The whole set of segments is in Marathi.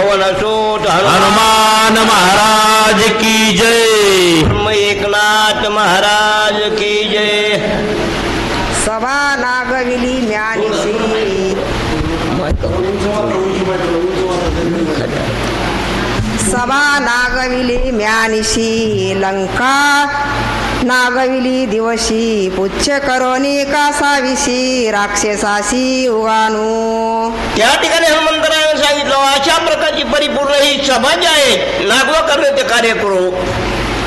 पवन असोत हनुमान महाराज की जय। धर्म एकनाथ महाराज की जय। सभा नागविली म्यानिशी सभा नागविली म्यानिशी लंका। नागविली दिवशी पुच्छ करोनी कासाविशी राक्षसाशी उगानू। त्या ठिकाणी हनुमंतराने सांगितलं अशा प्रकारची परिपूर्ण ही समाज आहे. लागू करण्याचे कार्य करू.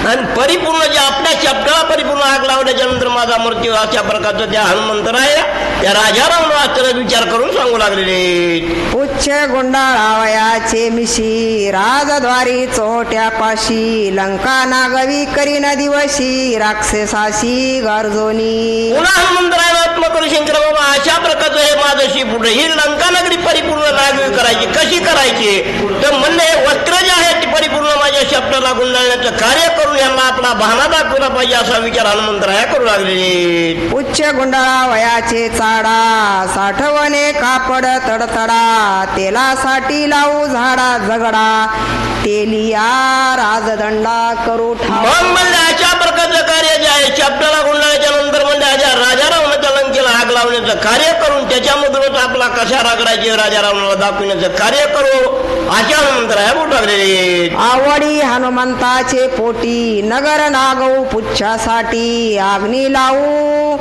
आणि परिपूर्ण जे आपल्या शब्दाला परिपूर्ण आग लावल्याच्या नंतर माझा मृत्यू अशा प्रकारचं त्या हनुमंतराय त्या राजा रावणाचा विचार करून सांगू लागलेले पुच्छ गुंडाळावयाचे मिशी राजद्वारी चोट्या पाशी लंका नागवी करीन दिवशी राक्षसाशी गर्जोनी. पुन्हा हनुमंतरायला आत्मा करू शंकर बाबा अशा प्रकारचं हे माझं पुढे ही लंका नगरी परिपूर्ण नागवी करायची कशी करायची? तर म्हणणे वस्त्र जे आहे माझ्या शब्दाला गुंडाळण्याचं कार्य करून यांना आपला बहाणा दाखवला पाहिजे असा विचार हनुमंतराया करू लागलेले उच्च गुंडाळा वयाचे चाडा साठवणे कापड तडतडा तेलासाठी लावू झाडा झगडा तेलिया राजदंडा करू ठाव. मग म्हणले अशा प्रकारचं कार्य जे आहे शब्दाला गुंडाळ्याच्या नंतर म्हणजे अशा राजा रावणाच्या लंकेला लावण्याचं कार्य करून त्याच्यामधूनच आपला कशा रागडायचे राजा रावणाला दाखवण्याचं कार्य करू अशा हनुमंतराया बोट लागलेले आवडी हनुमंताचे पोटी नगर नागऊ पुच्छासाठी आग्नी लावू.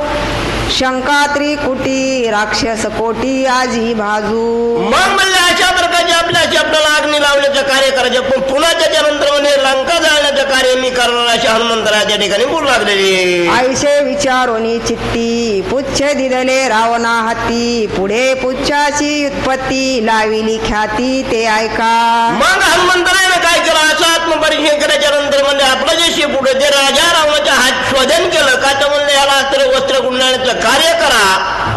शंका त्रिकुटी राक्षस कोटी आजी भाजू. मग म्हणले अशा प्रकारचे आपल्या शब्दाला अग्नी लावण्याचं कार्य करायचं पण पुन्हा म्हणजे लंका करणार अशा हनुमंतराच्या ठिकाणी बोलू लागलेले. आईशे विचारोनी चित्ती पुच्छ दिदले रावणा हाती पुढे पुच्छाची उत्पत्ती लाविली ख्याती ते ऐका. मग हनुमंतराने काय केलं? असं आत्मपरीक्षण केल्याच्यानंतर म्हणजे आपलं जे शेपुढे ते राजा रावणाच्या हात शोधन केलं का तर म्हणलं याला अस्त्र वस्त्र गुंडाळण्याचं कार्य करा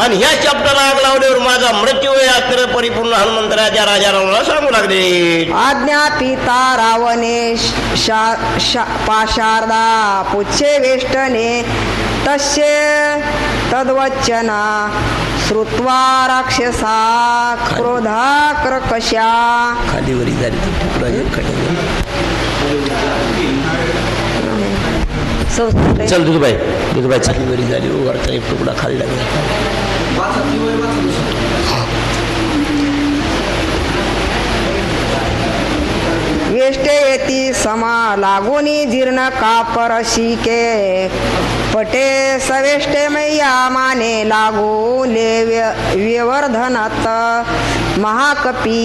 आणि ह्या शब्दाला आग लावल्यावर माझा मृत्यू अस्त्र परिपूर्ण हनुमंतराच्या राजा रावणाला सांगू लागले. आज्ञा पिता रावणे पाशार्दा पुच्छे वेष्टने तस्य तद्वचना श्रुत्वा राक्षसा क्रोधा कर्कशा. खालीवरी झाली चल दुधबाई दुधबाई चल खालीवरी झाली वरचा एक तुकडा खाली लागला वेष्टे येती समा लागुनी जीर्ण कापरशी के पटे सवेष्टे मैया माने लागू ले व्यवर्धनात महाकपी.